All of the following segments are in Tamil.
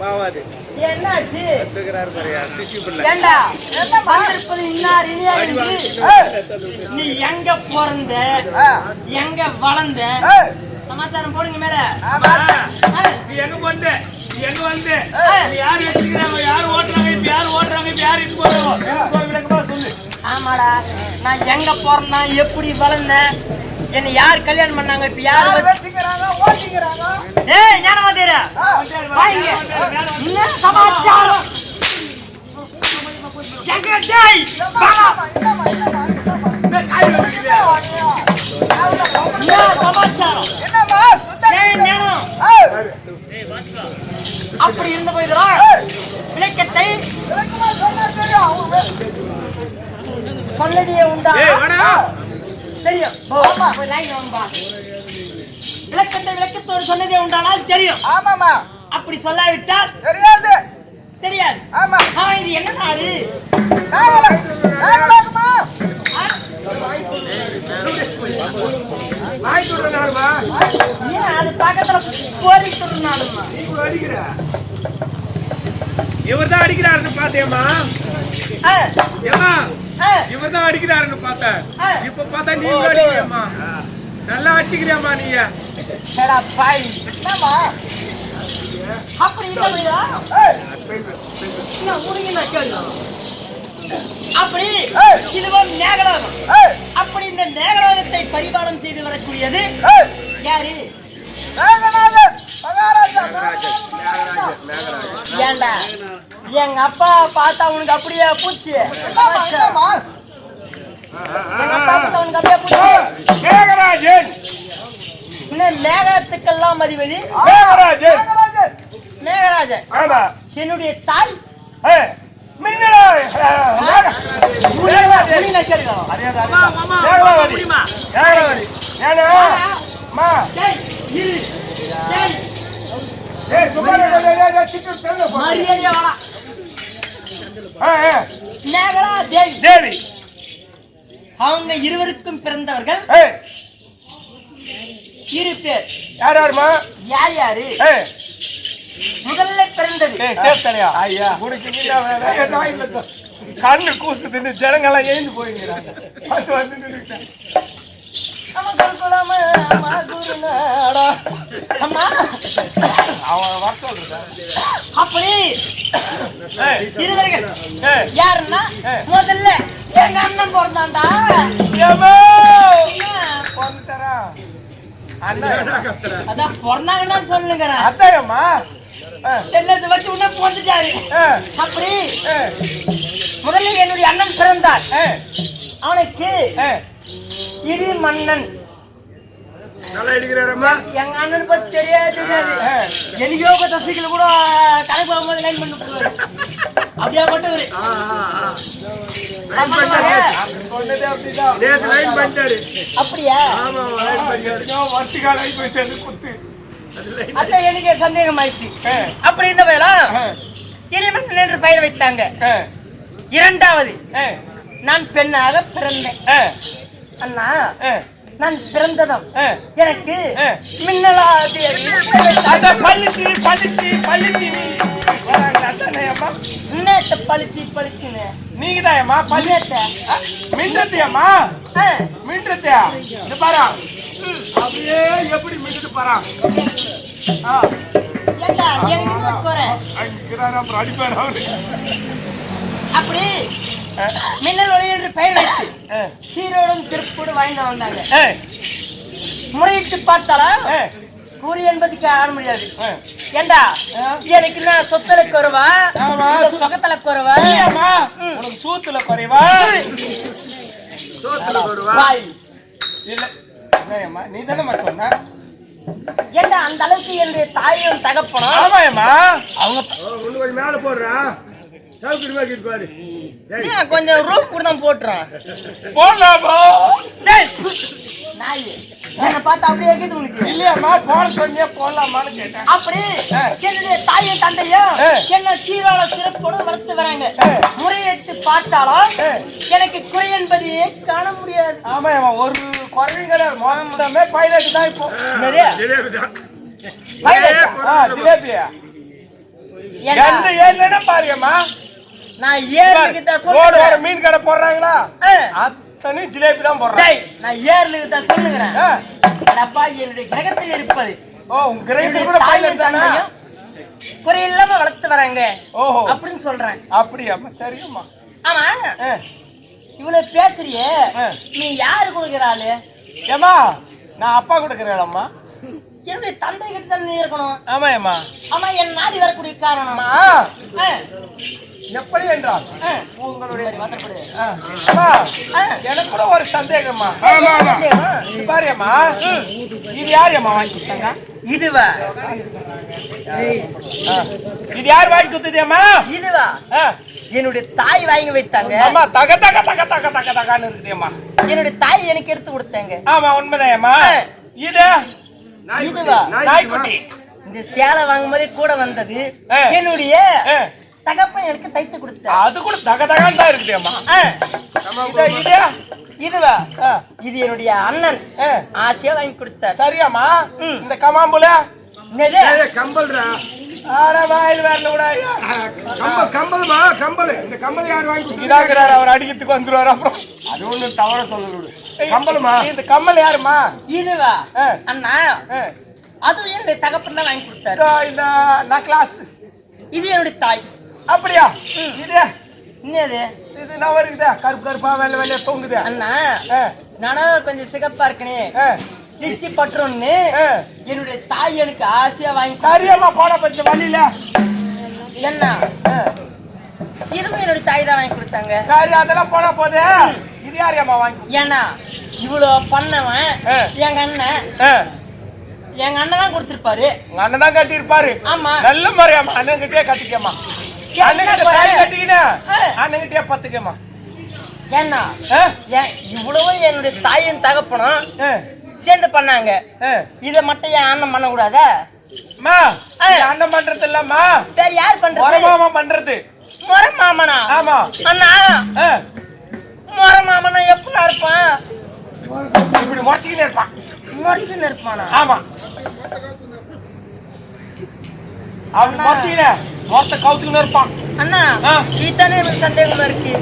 பாவாது. என்னாச்சு? இருக்கிறாரு பாரு சிசி பிள்ளை. ஏண்டா? வந்திருப்பது இன்னார் இனியார் என்று நீ எங்க பிறந்த? எங்க வளர்ந்த சமாச்சாரம் போடுங்க மேல. நீ எங்க போந்த நீ எங்க வந்து நீ யார் வச்சிருக்கிறாங்க யார் ஓட்டுறாங்க? இப்ப யார் ஓட்டுறாங்க? இப்ப யார் இட்டு போறாங்க சொல்லு. ஆமாடா. நான் எங்க பிறந்தேன்? எப்படி வளர்ந்தேன் என்னை யார் கல்யாணம் பண்ணாங்க? இப்ப யார் ஏய் ஞானமா தேர வாங்க. என்ன சமாச்சாரம்? வாங்கப்பா. விளக்கத்தை விளக்கத்தோடு சொன்னதே உண்டானால் தெரியும். ஆமாமா அப்படி சொல்லாவிட்டால் தெரியாது. தெரியாது. ஆமா. ஆ, இது என்ன நாடு? ஏன் அது பக்கத்துல போலீஸ் நாடுமா அடிக்கிற? இவர் தான் அடிக்கிறாருன்னு பாத்தியம்மா ஏமா இவர் தான் அடிக்கிறாருன்னு பார்த்தேன். இப்ப பார்த்தா நீ அடிக்கிறியம்மா. நல்லா அடிச்சுக்கிறியம்மா நீ சடா பாய். என்னம்மா? அப்படி அப்படி. இதுவும் நேகலோகம் ஏய். அப்படி இந்த நேகலோகத்தை பரிபாலம் செய்து வரக்கூடியது யாரு? ஏண்டா? எங்க அப்பா பார்த்தா உனக்கு அப்படியே பூச்சி. மேகராஜன். மேகத்துக்கெல்லாம் மதிவதி மேகராஜன். மேகராஜன். ஆமா. என்னுடைய தாய். மரியாதையா மேகலா தேவி. தேவி. அவங்க இருவருக்கும் பிறந்தவர்கள் இரு பேர். யார் யாருமா? யார் யாரு? முதல்ல பிறந்தது. ஐயா கண்ணு கூசுதுன்னு ஜனங்கெல்லாம் எழுந்து போயிருக்கிறாங்க அப்படி ஏய் இருவர்கள் ஏய் யாருன்னா முதல்ல எங்க அண்ணன் பிறந்தான்டா ஏம்மா வந்துட்டாரா அதான் பிறந்தாங்கன்னா சொல்லுங்கிறேன் அத்தாயம்மா என்னது வச்சு உடனே போட்டுட்டாரு ஏய் அப்படி ஏய் முதல்ல என்னுடைய அண்ணன் பிறந்தார் ஏய் அவனுக்கு ஏய் இடி மன்னன். நல்லா அடிக்கிறாரம்மா எங்க அண்ணன் பத்தி தெரியாது. தெரியாது எலியோ தசிகள் கூட கணக்கு போகும்போது லைன் பண்ணி விட்டுருவாரு. அப்படியா பட்டவரு? அப்படியா? அத்தை எனக்கு சந்தேகம் ஆயிடுச்சு அப்படி இந்த வேலை ஏய் இடிமன்னன் என்று பெயர் வைத்தாங்க. இரண்டாவது நான் பெண்ணாக பிறந்தேன். அண்ணா நான் பிறந்ததும் எனக்கு. மின்னலா தேவி அத பள்ளிச்சி பள்ளிச்சி பள்ளிச்சி அதானேம்மா நேத்த பளிச்சு பளிச்சுன்னு நீங்கதாயம்மா பள்ளி நேத்த மின்றத்தியம்மா ஆ, மின்றத்தியா இது பாரா. அப்படியே எப்படி மின்னுது பாரா? அடிப்பாரு அப்படி மின்னல் ஒளி என்று பெயர் வைத்து சீரோடும் சிறப்போடு வாங்கிட்டு வந்தாங்க. முறையிட்டு பார்த்தாலா? கூறி என்பதுக்கு ஆட முடியாது. ஏண்டா? எனக்கு என்ன சொத்துல குறவா ஆமா. சொகத்துல குறவா உனக்கு சூத்துல குறைவா நீ தானே சொன்ன? ஏண்டா அந்த அளவுக்கு என்னுடைய தாயும் தகப்பனும்? ஆமாயம்மா. அவங்க மேல போடுறா. கொஞ்சம் ரூம் கூட தான் போட்டுறான். போடலாமா? டேய், நாய். என்னை பார்த்து அப்படியே இருக்குது உனக்கு. இல்லையாம்மா போட சொன்னியா போடலாமான்னு கேட்டேன். அப்படி என்னுடைய தாயும் தந்தையும். என்ன சீரோட சிறப்போட வளர்த்து வராங்க. ஏ. முறையிட்டு பார்த்தாலும். எனக்கு குறை என்பதையே காண முடியாது. ஆமாயம்மா ஒரு குறையும் கிடையாது மொத்தமே பைலட் தான் இப்போ. நிறைய ஜிலேபியா? பாருங்கம்மா. நான் ஏர்லுக்கு தான் வர சொல்லுகிறேன் மீன் கடை போடுறாங்களா. அத்தனை ஜிலேபி தான் டேய், நான் ஏர்லுக்கு தான் சொல்லுகிறேன். டப்பா என்னுடைய கிரகத்தில் இருப்பது. ஓ உங்க கூட பைலட் தானா குறையில்லாம வளர்த்து வராங்க. ஓஹோ. அப்படின்னு சொல்றேன். அப்படியாம்மா சரியாம்மா ஆமா. இவ்வளவு பேசுறியே. நீ யாரு கொடுக்குற ஆளு? ஏம்மா நான் அப்பா கொடுக்குறேன்மா என்னுடைய தந்தை கிட்ட தான் நீ இருக்கணும். ஆமா ஏம்மா ஆமா என் நாடி வரக்கூடிய காரணம். அம்மா எப்படி என்றால்? ஆ. உங்களுடைய. அம்மா. எனக்கு கூட ஒரு சந்தேகம்மா. சந்தேகமா? இது யார் அம்மா வாங்கி கொடுத்தாங்க? இதுவா. இது யார் வாங்கி கொடுத்ததேம்மா இதுவா? ஆ. என்னுடைய தாய் வாங்கி வைத்தாங்க. அம்மா தக தக தக தக தக தகன்னு இருக்குதேம்மா என்னுடைய தாய் எனக்கு எடுத்து கொடுத்தாங்க. ஆமா உண்மைதான்மா ஆ. இது இதுவா? நாய்க்குட்டி. இந்த சேலை வாங்கும் போதே கூட வந்தது. என்னுடைய. தகப்பன் எனக்கு தைத்து கொடுத்தார் அது கூட தக தகான்னு தான் இது இதுவா. இது என்னுடைய அண்ணன். ஆசையா வாங்கி கொடுத்தார். சரியாம்மா. ம். இந்த கமாம்புல? கம்பல்ரா. கம்பல்மா கம்பல் இந்த கம்பல் யார் வாங்கி கொடுத்தா இதாக்குறாரு அவர் அடிக்கிறதுக்கு வந்துருவாரு அப்புறம். அது ஒண்ணு தவற சொல்லல கம்பலுமா? இந்த கம்மல் யாருமா? இதுவா. அண்ணா அதுவும் என்னுடைய தகப்பன் தான் வாங்கி கொடுத்தாரு. இந்த நக்லாஸ் இது என்னுடைய தாய். அப்படியா? இது என்னது? இது நான் இருக்குதா கருப்பு கருப்பா வெள்ளை வெள்ளையா தொங்குது? அண்ணா ஆ. நானும் கொஞ்சம் சிகப்பா இருக்கனே. ஆ. திருஷ்டி பட்டுறோன்னு ஆ. என்னுடைய தாய் எனக்கு ஆசையா வாங்கி சரியம்மா போட பச்சை வழியில. என்ன இதுவும் என்னுடைய தாய் தான் வாங்கி கொடுத்தாங்க. சரி அதெல்லாம் போனா போதே. இது யாரையம்மா வாங்கி ஏன்னா இவ்வளோ பண்ணவன். எங்க அண்ணன். எங்க அண்ணன் தான் கொடுத்திருப்பாரு. உங்க அண்ணன் தான் கட்டியிருப்பாரு. ஆமா. நல்ல முறையாம்மா அண்ணன் கிட்டே கட்டிக்கம்மா என்ன அண்ணன்? சாரி கட்டிக்கினா. அண்ணன் கிட்டே பத்துக்கம்மா. ஏன்னா இவ்வளவும் என்னுடைய தாயும் தகப்பனும். சேர்ந்து பண்ணாங்க. இதை மட்டும் என் அண்ணன் பண்ண கூடாதா அண்ணன் பண்றது இல்லம்மா வேற யார் பண்றது? பண்றது. முறை மாமனா? ஆமா. அண்ணா. முறை மாமனா எப்படிலாம் இருப்பான்? இப்படி முறைச்சிக்கிட்டே இருப்பான். முறைச்சுன்னு இருப்பானா? ஆமா. அவன். முறைச்சிக்கிட்ட முறத்தை கவுத்துக்கின்னு இருப்பான். அண்ணா. இதுதானே எனக்கு சந்தேகமா இருக்கு.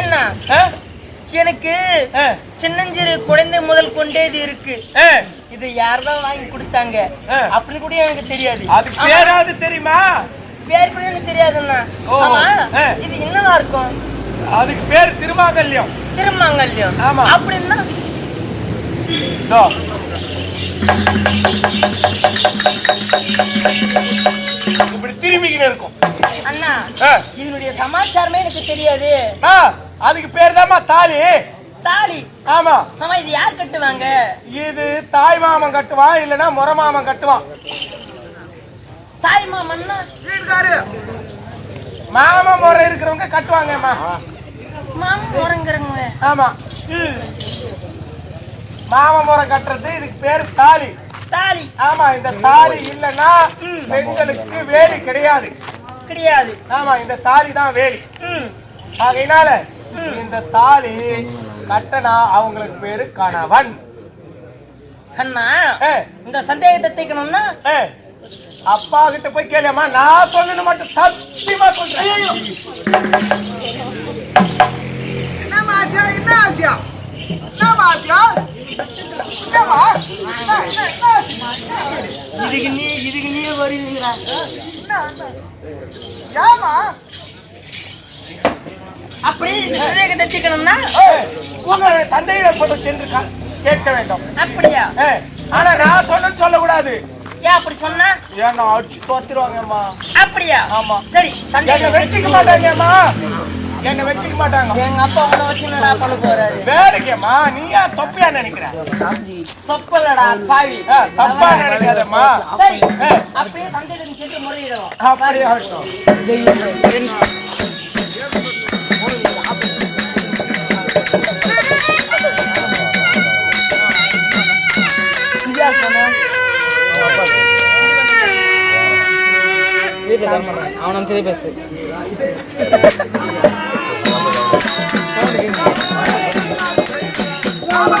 என்ன? ஆ. எனக்கு. சின்னஞ்சிறு குழந்தை முதல் கொண்டே இது இருக்கு. இது யார்தான் வாங்கி கொடுத்தாங்க ஆ. அப்படி கூட எனக்கு தெரியாது அது பேராது தெரியுமா பேர் கூட எனக்கு தெரியாதுண்ணா. இது என்னவா இருக்கும் அதுக்கு பேர் திருமாங்கல்யம் திருமங்கல்யம் ஆமா. அப்படின்னா. இப்படி திரும்பிக்கிட்டு இருக்கும் அண்ணா. இதனுடைய சமாச்சாரமே எனக்கு தெரியாது ஆ, அதுக்கு பேர் தாம்மா தாலி. தாலி? ஆமா. ஆமா இது யார் கட்டுவாங்க? இது தாய் மாமன் கட்டுவான் இல்லைன்னா முறை மாமன் கட்டுவான் தாய் மாமன்னா? வீட்டுக்காரு. மாமன் முறை இருக்கிறவங்க கட்டுவாங்கம்மா. மாமன் முறங்குறவங்க. ஆமா. ம். மாமன் முறை கட்டுறது இதுக்கு பேர் தாலி. தாலி. ஆமா இந்த தாலி இல்லைன்னா பெண்களுக்கு வேலி கிடையாது. கிடையாது. ஆமா இந்த தாலி தான் வேலி. ம். ஆகையினால இந்த தாலி கட்டனா அவங்களுக்கு பேரு கணவன். அண்ணா இந்த சந்தேகத்தை தீர்க்கணும்னா? ஏ, அப்பா கிட்ட போய் கேளியம்மா நான் சொல்லணும் மட்டும் சத்தியமா சொல்றேன். என்ன ஆசியா என்ன ஆசியா என்ன ஆசியா என்னமா என்ன என்ன என்ன ஆசியா? இதுக்கு நீ இதுக்கு நீ வருவீங்களா? ஏம்மா? அப்படி சந்தேகத்தை தீர்க்கணும்னா ஏய், உங்களுடைய தந்தையிடம் போட்டு சென்று கேட்க வேண்டும். அப்படியா? ஆனா நான் சொன்னது சொல்லக்கூடாது. ஏன் அப்படி சொன்னா? ஏன்னா அடிச்சு தோத்துருவாங்கம்மா. அப்படியா? ஆமா. சரி சந்தேகம் வச்சுக்க மாட்டாங்கம்மா. என்னை வச்சுக்க மாட்டாங்க. எங்க அப்பா உன்னை வச்சு என்னடா பண்ண போறாரு? வேலைக்குமா நீ ஏன் தொப்பியா நினைக்கிற? தொப்பலடா பாவி. தப்பா நினைக்காதம்மா. சரி. அப்படியே சந்தேகம் கேட்டு முறையிடுவோம். அப்படியே ஆகட்டும். அவன் சரி பேசு ஆமா